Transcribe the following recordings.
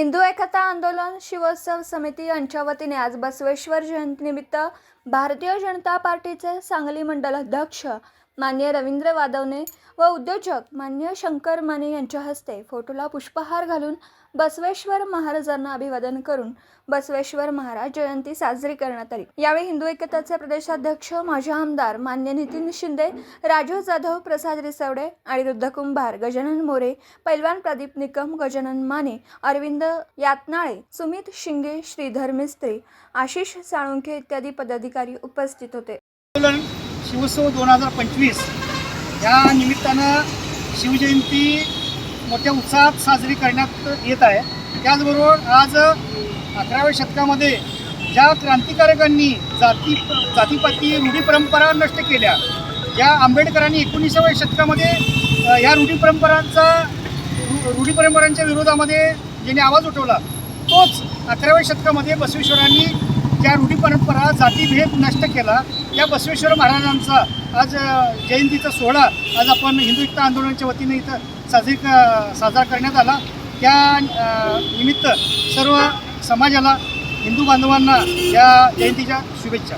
हिंदू एकता आंदोलन शिवोत्सव समिती यांच्या वतीने आज बसवेश्वर जयंतीनिमित्त भारतीय जनता पार्टीचे सांगली मंडल अध्यक्ष मान्य रवींद्र वादवने व उद्योजक मान्य शंकर माने यांच्या हस्ते फोटोला पुष्पहार घालून बसवेश्वर महाराजांना अभिवादन करून बसवेश्वर महाराज जयंती साजरी करण्यात आली. यावेळी हिंदू एकताचे प्रदेशाध्यक्ष माजी आमदार मान्य नितीन शिंदे राजू जाधव प्रसाद रिसवडे अनिरुद्ध कुंभार गजानन मोरे पैलवान प्रदीप निकम गजानन माने अरविंद यातनाळे सुमित शिंगे श्रीधर मिस्त्री आशिष साळुंखे इत्यादी पदाधिकारी उपस्थित होते. शिवोत्सव दोन हजार पंचवीस या निमित्तानं शिवजयंती मोठ्या उत्साहात साजरी करण्यात येत आहे. त्याचबरोबर आज अकराव्या शतकामध्ये ज्या क्रांतिकारकांनी जाती जातीपाती रूढी परंपरा नष्ट केल्या ज्या आंबेडकरांनी एकोणीसाव्या शतकामध्ये या रूढी परंपरांचा रू- रूढी परंपरांच्या विरोधामध्ये ज्यांनी आवाज उठवला तोच अकराव्या शतकामध्ये बसवेश्वरांनी ज्या रूढी परंपरा जातीभेद नष्ट केला. त्या बसवेश्वर महाराजांचा आज जयंतीचा सोहळा आज आपण हिंदू एकता आंदोलनाच्या वतीने इथं साजरी साजरा करण्यात आला. त्या निमित्त सर्व समाजाला हिंदू बांधवांना या जयंतीच्या शुभेच्छा.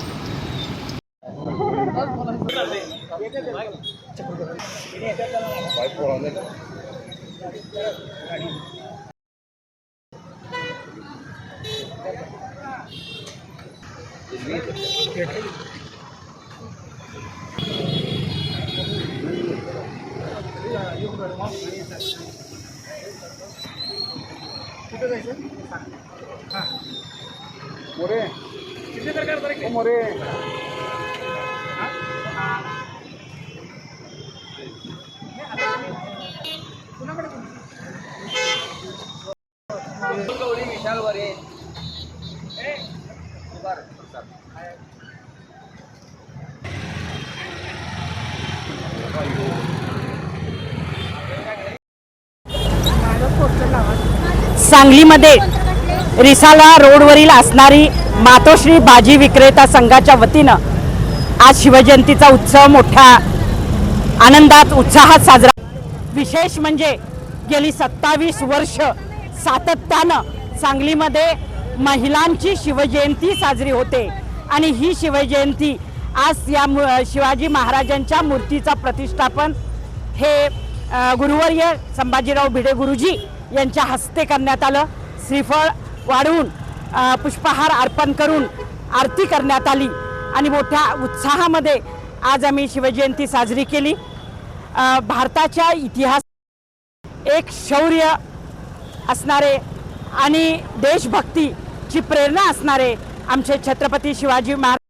कुठं जायचं? हां. मोरे. मोरे. विशाल वरे. बरं सांगलीमध्ये रिसाला रोडवरील असणारी मातोश्री भाजी विक्रेता संघाच्या वतीनं आज शिवजयंतीचा उत्सव मोठ्या आनंदात उत्साहात साजरा विशेष म्हणजे गेली सत्तावीस वर्ष सातत्यानं सांगलीमध्ये महिलांची शिवजयंती साजरी होते आणि ही शिवजयंती आज या मु- शिवाजी महाराजांच्या मूर्तीचा प्रतिष्ठापन हे गुरुवर्य संभाजीराव भिडे गुरुजी यांच्या हस्ते करण्यात आलं. श्रीफळ वाढवून पुष्पहार अर्पण करून आरती करण्यात आली आणि मोठ्या उत्साहामध्ये आज आम्ही शिवजयंती साजरी केली. भारताच्या इतिहास एक शौर्य असणारे आणि देशभक्तीची प्रेरणा असणारे आमचे छत्रपती शिवाजी महाराज